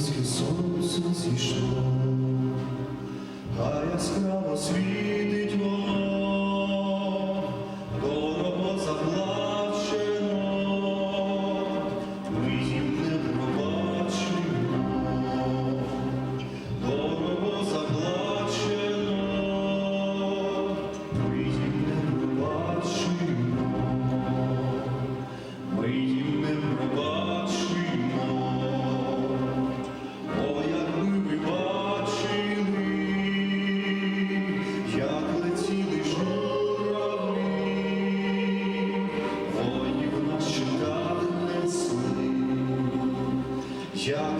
Українське сонце зійшло, а яскраво світить. Yeah.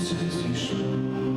місяць ішов.